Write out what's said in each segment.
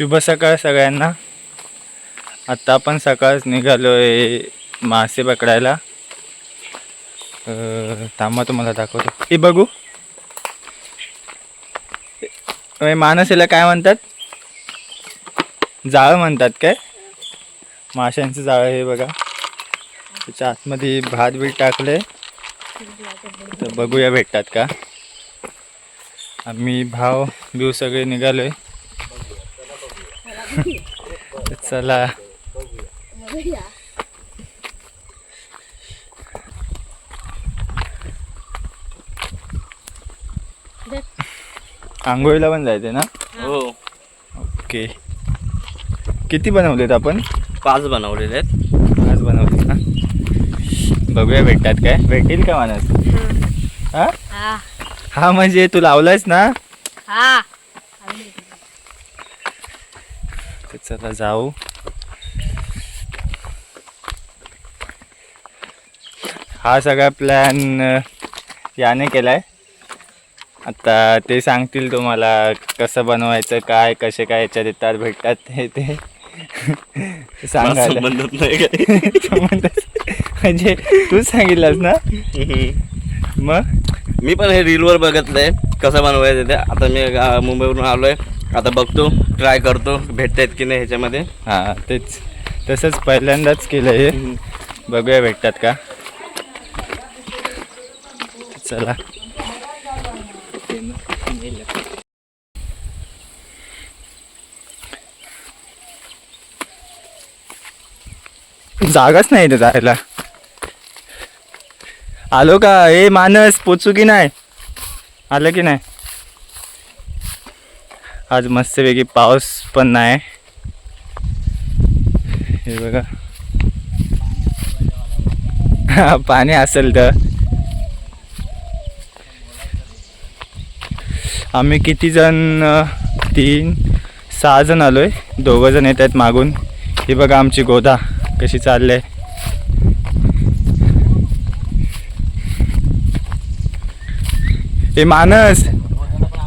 शुभ सकाळ सगळ्यांना. आत्ता आपण सकाळच निघालो आहे मासे पकडायला. थांबा तुम्हाला दाखवतो. हे बघू. हे याला काय म्हणतात? जाळं म्हणतात काय? माशांचं जाळं हे बघा. त्याच्या आतमध्ये भात बीत टाकले तर बघूया भेटतात का? आम्ही भाव बिव सगळे निघालोय. आहे चला. आंघोळीला पण जायचे ना? हो. ओके. किती बनवलेत आपण? पाच बनवलेले आहेत. आज बनवले ना? बघूया भेटतात काय? भेटेल का माणूस? हा? हा. हा म्हणजे तू लावलायस ना? हा तर चला जाऊ हा सगळा प्लॅन याने केलाय. आता ते सांगतील तुम्हाला कसं बनवायचं काय कसे काय याच्यात येतात भेटतात हे ते. मला सांगायला म्हणजे तूच सांगितलंस ना? मग? मी पण हे रीलवर बघितलंय कसं बनवायचं ते. आता मी मुंबईवरून आलोय. आता बघतो ट्राय करतो भेटतायत की नाही ह्याच्यामध्ये. हां तेच. तसंच पहिल्यांदाच केलं हे. बघूया भेटतात का? चला. जागाच नाही इथे जायला. आलो का? ए मानस पोचू की नाही? आलं की नाही? आज मस्तपैकी पाऊस पण नाही हे बघा. पाणी असेल तर. आम्ही किती जण तीन सहा जण आहे दोघं जण येत आहेत मागून. ही बघा आमची गोदा कशी चालली आहे हे मानस.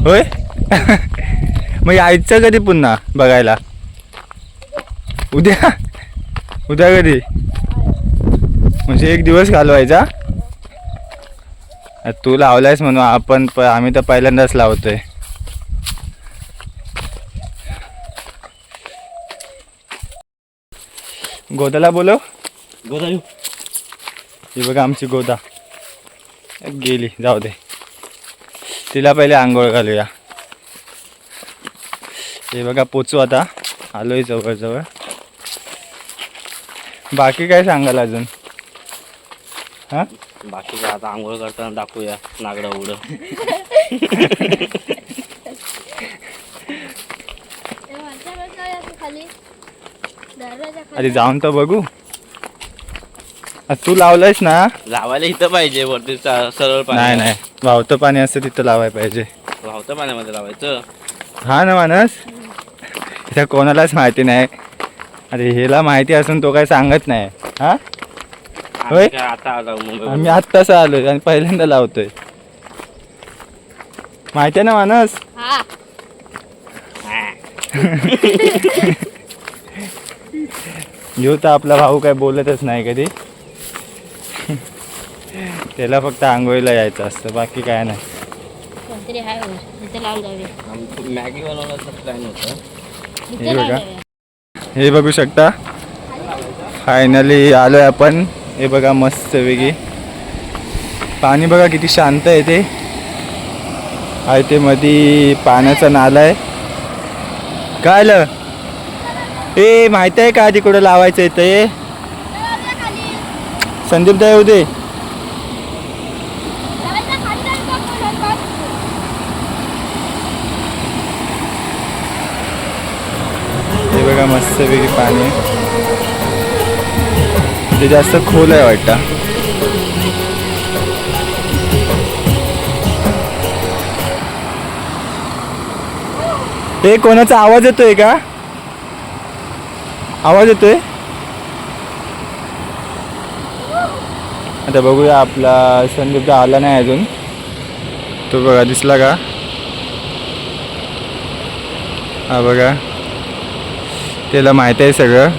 होय? मग यायचं कधी पुन्हा बघायला? उद्या? उद्या कधी? म्हणजे एक दिवस घालवायचा? तू लावलायस म्हणून आपण प आम्ही तर पहिल्यांदाच लावतोय. गोदाला बोलव. गोदायू ही बघा आमची गोदा. गेली जाऊ दे. तिला पहिले आंघोळ घालूया. हे बघा पोचू आता. आलोय जवळजवळ. बाकी काय सांगाल अजून? हां? बाकी काय आता आंघोळ करताना दाखवूया नागडा उडं आधी जाऊन तर बघू. आ, तू लावलंयस ना? लावायला इथं पाहिजे वरती सा- सरळ नाही पाणी नाही. वाहतं पाणी असतं तिथं लावाय पाहिजे. वाहतं पाण्यामध्ये लावायचं? हा ना मानस? इथं कोणालाच माहिती नाही. अरे ह्याला माहिती असून तो काय सांगत नाही. हा? होय? आम्ही काय आता आलो मुंबई आम्ही आत्ताच आलोय आणि पहिल्यांदा लावतोय. माहिती आहे ना मानस? हा. घेऊ तर आपला भाऊ काय बोलतच नाही कधी. त्याला फक्त आंघोळीला यायचं असतं बाकी काय नाही. आमचं मॅगी बनवण्याचा प्लॅन होता तिथे हे बघा. हे बघू शकता. फायनली आलोय आपण. हे बघा मस्त वेगळी पाणी बघा किती शांत आहे ते. आहे ते मधी पाण्याचा नाला आहे. काय आलं? ए माहीत आहे का तिकडं लावायचं आहे ते? संदीप येऊ दे. मस्तपैकी पाणी ते म्हणजे जास्त खोल आहे वाटतं. हे कोणाचा आवाज येतोय का? आवाज येतोय? आता बघूया आपला संदीप आला नाही अजून. तो बघा दिसला का? हा बघा. त्याला माहीत आहे सगळं.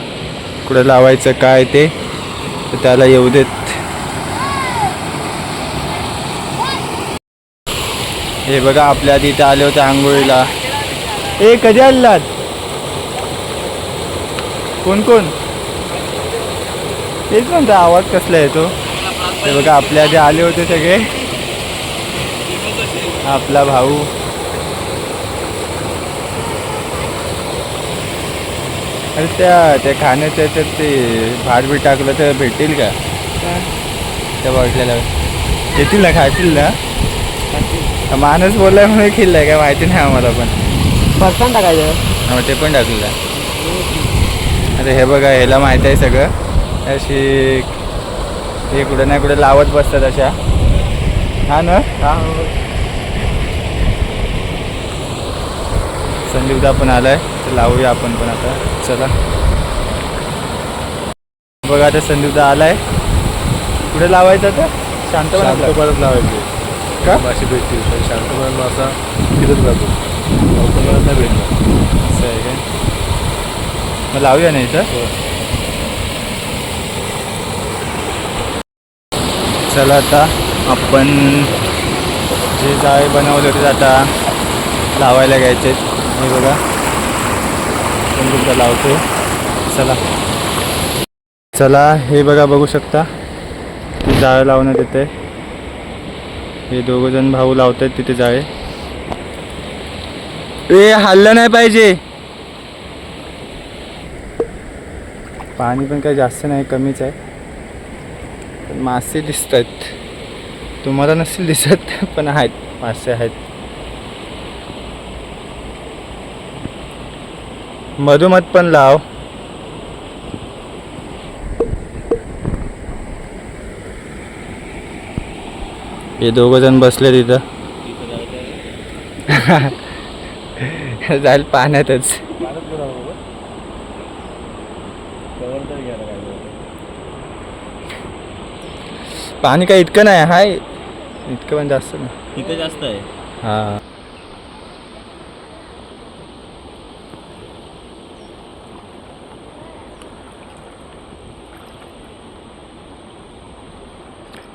कुठं लावायचं काय ते तर त्याला येऊ देत. हे बघा आपल्या आधी इथे आले होते आंघोळीला. ए कधी आलात? कोण कोण? तेच म्हणतो आवाज कसला येतो हे बघा आपल्या आधी आले होते सगळे. आपला भाऊ. अरे त्या त्या खाण्याच्या याच्यात ते भात बी टाकलं तर भेटेल का? त्या बघलेल्या येतील ना खातील ना? हा माणूस बोललाय म्हणून खेळलाय काय माहिती नाही आम्हाला पण. फरसाण टाकायचं? हा, ते पण टाकलेलं अरे हे बघा ह्याला माहीत आहे सगळं. अशी हे कुठे नाही कुठे लावत बसतात अशा. हा ना? संदीपदा पण आलाय. तर लावूया आपण पण आता. चला. बघा आता संदीपदा आलाय. कुठे लावायचं आता? शांत शांतपणात लावायचे. का? मासे भेटतील पण शांतपणात मासा फिरत राहतो शांतपणात नाही भेटणार. असं आहे काय? मग लावूया नाही तर चला आता आपण जे जाळे बनवले होते आता लावायला घ्यायचे हे बघा. बंदूकदा लावतो. चला. चला हे बघा बघू शकता. ती जाळं लावण्यात येते. हे दोघं जण भाऊ लावत आहेत तिथे जाळे. ए हल्लं नाही पाहिजे. पाणी पण काही जास्त नाही कमीच आहे. मासे दिसत आहेत तुम्हाला नसतील दिसत पण आहेत. मासे आहेत. मधोमध पण लाव. हे दोघ जण बसले तिथं. जाईल पाण्यातच. पाणी काही इतकं नाही हाय. इतकं पण जास्त नाही. इथे जास्त आहे. हा.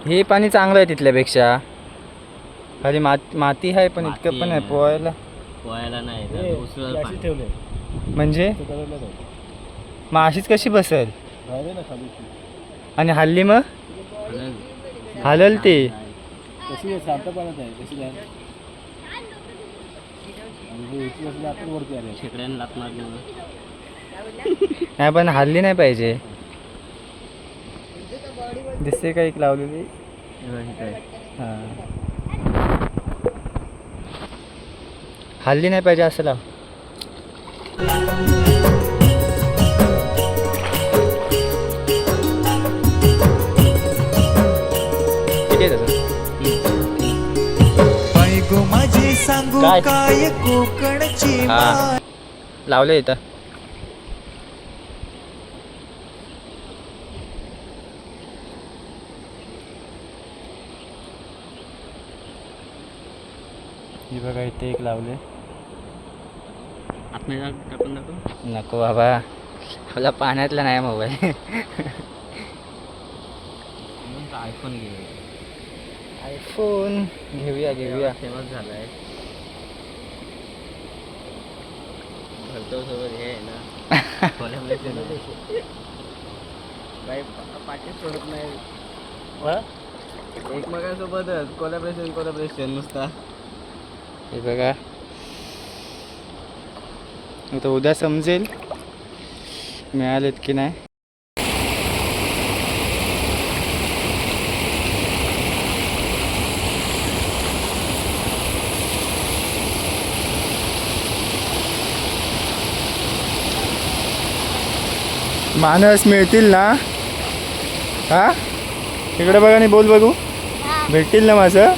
हे पाणी चांगलं आहे तिथल्यापेक्षा. खाली मात माती आहे पण इतकं पण आहे. पोहायला. पोहायला नाही उसळ ठेवले म्हणजे? मग अशीच कशी बसेल? आणि हल्ली मग? हलल. ते. कशी आहे? शांतपणात आहे. कशी आहे आणि हे उचलून असलं आपण वरती आले खेकड्यानं लात मारली नाही पण हल्ली नाही पाहिजे. दिसते का एक लावलेली? हा. हल्ली नाही पाहिजे असं लाव. किती आहे तसं? गो माझी सांगू काय? काय? कोकणची लावले इथं. हे बघा इथे एक लावले. नको बाबा मला पाण्यातला नाही मोबाईल. आयफोन घे आयफोन घेऊया. घेऊया फेमस झालाय. भरतो सोबत हे आहे ना. कोलॅबरेशन काही पाठी सोडत नाही. एकमेकांसोबतच. कोलॅबरेशन कोलॅबरेशन नुसता. हे बघा. आता उद्या समजेल मिळालेत की नाही. मानस मिळतील ना? हा? इकडे बघा नाही बोल बघू. भेटतील ना माझं?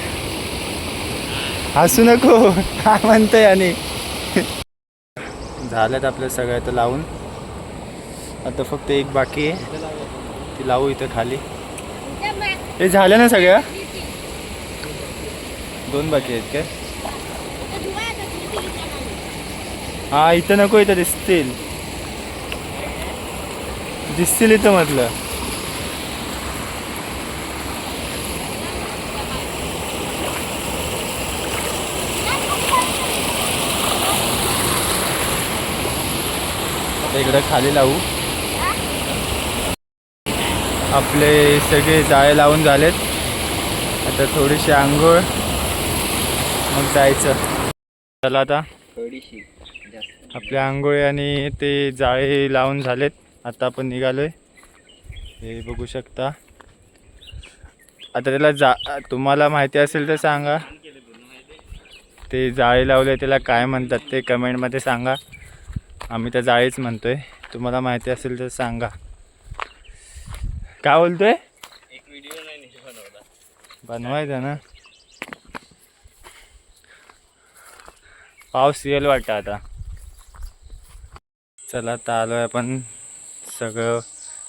हसू नको हा म्हणतोय आणि? झाल्यात आपल्या सगळ्या तर लावून. आता फक्त एक बाकी आहे. ती लावू इथं खाली. हे झालं ना सगळ्या दोन बाकी आहेत काय? हा इथं नको इथं दिसतील. दिसतील इथं म्हटलं. आता इकडं खाली लावू. आपले सगळे जाळे लावून झालेत. आता थोडीशी आंघोळ मग जायचं. चला आता. आपल्या आंघोळी आणि ते जाळे लावून झालेत. आता आपण निघालोय. हे बघू शकता. आता त्याला जा तुम्हाला माहिती असेल तर सांगा. ते जाळे लावले त्याला काय म्हणतात ते कमेंटमध्ये सांगा. आम्ही त्या जाळीच म्हणतोय. तुम्हाला माहिती असेल तर सांगा. काय बोलतोय? एक व्हिडिओ नाही बनवला. बनवायचं ना? पाऊस येईल वाटतं आता. चला आता आलोय आपण. सगळं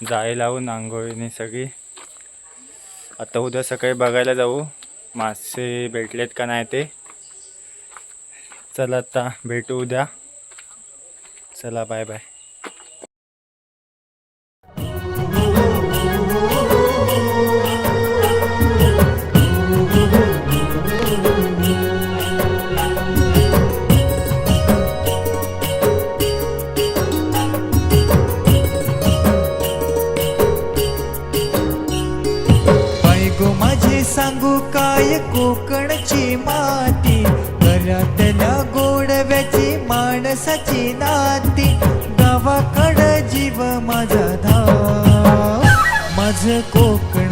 जाळी लावून आंघोळीने सगळी. आता उद्या सकाळी बघायला जाऊ. मासे भेटलेत का नाही ते? चला आता भेटू उद्या. चला बाय बाय सांगू काय? कोकणची माती घरातल्या गोडव्याची सची नाती गावाकडं जीव माझा धाव. माझं कोकण